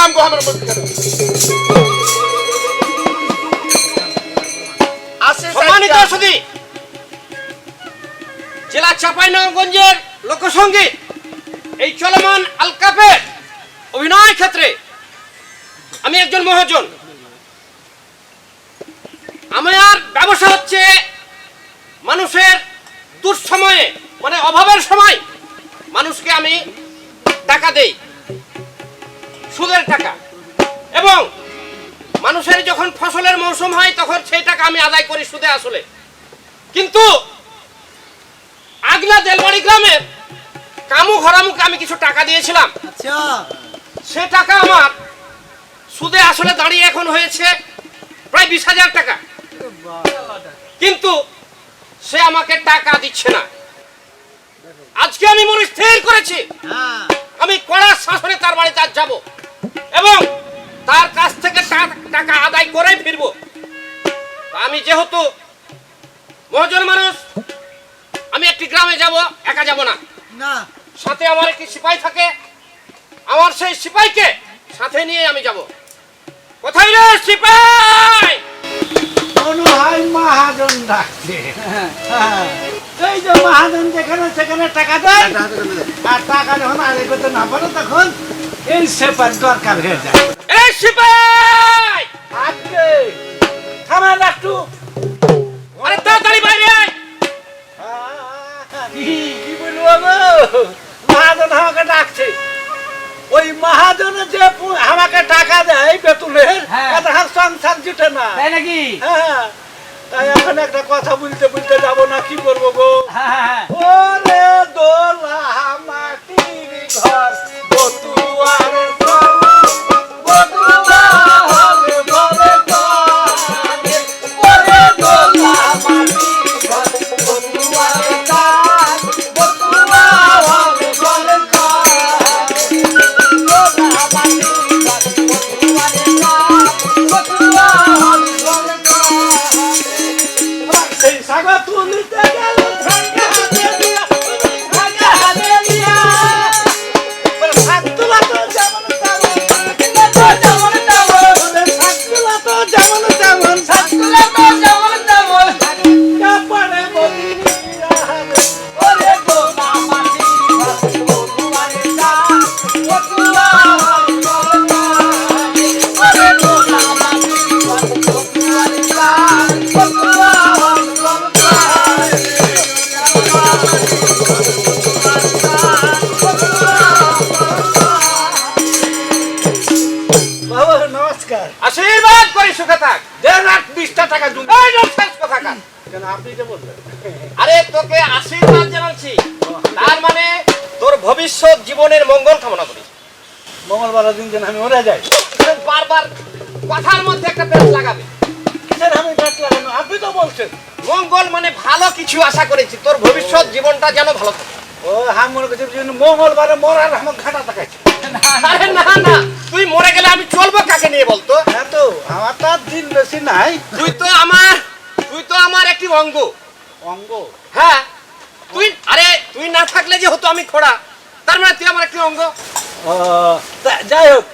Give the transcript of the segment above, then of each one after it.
नाम को हमरा मत करो সম্মানিত সুদী জেলা চাঁপাইনগঞ্জের লোকসঙ্গীত এই চলমান আলকাপের অভিনয় ক্ষেত্রে আমি একজন মহাজন। আমার ব্যবসা হচ্ছে মানুষের দুঃসময়ে মানে অভাবের সময় মানুষকে আমি টাকা দেই। সুদের টাকা। এবং মানুষের যখন ফসলের মৌসুম হয় তখন সেই টাকা আমি আদায় করি সুদে আসলে। কিন্তু আগলা দেলবাড়ি গ্রামের কামু ঘরামুকে আমি কিছু টাকা দিয়েছিলাম। আচ্ছা। সে টাকা আমার সুদে আসলে দাঁড়িয়ে এখন হয়েছে প্রায় বিশ হাজার টাকা। কিন্তু সে আমাকে টাকা দিচ্ছে না। আজকে আমি মনে স্থির করেছি। হ্যাঁ। আমি কড়া শাসনে তার বাড়িতে আজ যাব। এবং তার কাছ থেকে টাকা আদায় করে ফিরবো। আমি যেহেতু মহাজন মানুষ আমি একটি গ্রামে যাব একা যাব না। না। সাথে আমার একটি সিপাই থাকে। আমার সেই সিপাইকে সাথে নিয়ে আমি যাব। কোথায় রে সিপাই? হয় মহাজন ডাকছে। এই যে মহাজন যেখানে সেখানে টাকা দেয় আর টাকা যখন আদায় করতে না পারে তখন এই সেপার দরকার হয়ে যায়। এই সিপাই আজকে থামেন একটু। আরে তাড়াতাড়ি বাইরে আয়। কি বলব গো? মহাজন আমাকে ডাকছে। ওই মহাজনে যে আমাকে টাকা দেয় বেতুলের হ্যাঁ। এত হার সংসার জুটে না। তাই নাকি? হ্যাঁ তাই এখন একটা কথা বলতে বলতে যাব না কি করব গো? হ্যাঁ ওরে দোলা মাটির ঘর ঘর, বতুয়া হবে বলে কানে। সেই আট টাকা জুন এই নমস্কার কথাকার। কেন আপনি যে বললেন? আরে তোকে আশীর্বাদ জানাচ্ছি। তার মানে তোর ভবিষ্যৎ জীবনের মঙ্গল কামনা করি। মঙ্গলবার দিন যেন আমি মরে যাই। বারবার কথার মধ্যে একটা পেট লাগাবে। কিসের আমি ব্যাট লাগানো? আপনি তো বলছেন। মঙ্গল মানে ভালো কিছু আশা করেছি। তোর ভবিষ্যৎ জীবনটা যেন ভালো থাকে। ও আমি মনে করছি যে মঙ্গলবারে মরার আমার ঘাটা আরে না না। তুই মরে গেলে আমি চলবো কাকে নিয়ে বলতো? হ্যাঁ তো আমার বেশি নাই? তুই তো আমার তুই তো আমার একটি অঙ্গ। অঙ্গ? হ্যাঁ তুই আরে তুই না থাকলে যে হতো আমি খোড়া তার মানে তুই আমার একটি অঙ্গ। যাই হোক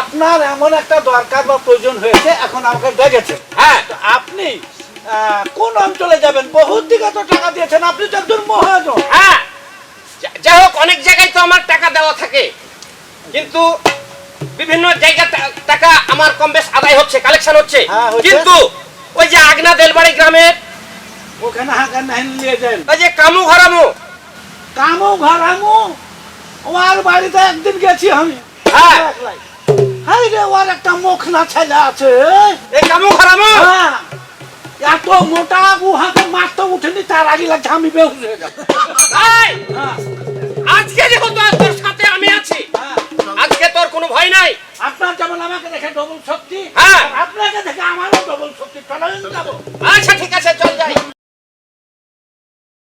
আপনার এমন একটা দরকার বা প্রয়োজন হয়েছে এখন আমাকে ডেকেছেন। হ্যাঁ। আপনি কোন অঞ্চলে যাবেন? বহুত দিকে তো টাকা দিয়েছেন আপনি তো একজন মহাজন। হ্যাঁ যাই হোক অনেক জায়গায় তো আমার টাকা দেওয়া থাকে। কিন্তু বিভিন্ন জায়গা টাকা আদায় হচ্ছে। হ্যাঁ। কিন্তু ওই যে আগনা দেলবাড়ি গ্রামের ওখানে হাঁকা নাইন নিয়ে যান। ওই যে কামু ঘরামু। কামো ঘরামো ওর বাড়িতে একদিন গেছি আমি। হ্যাঁ। হাই রে ওর একটা মুখনা ছেলে আছে। এই কামু ঘরামু। হ্যাঁ। এত মোটা উহাকে মারতে উঠেনি তার আগে লাগছে আমি বেহুশ হয়ে যাব। আজকে যেহেতু আর তোর সাথে আমি আছি। আজকে তোর কোনো ভয় নাই আপনার যেমন আমাকে দেখে ডবল শক্তি হ্যাঁ। আপনাকে দেখে আমারও ডবল শক্তি চলেন যাব আচ্ছা ঠিক আছে চল যাই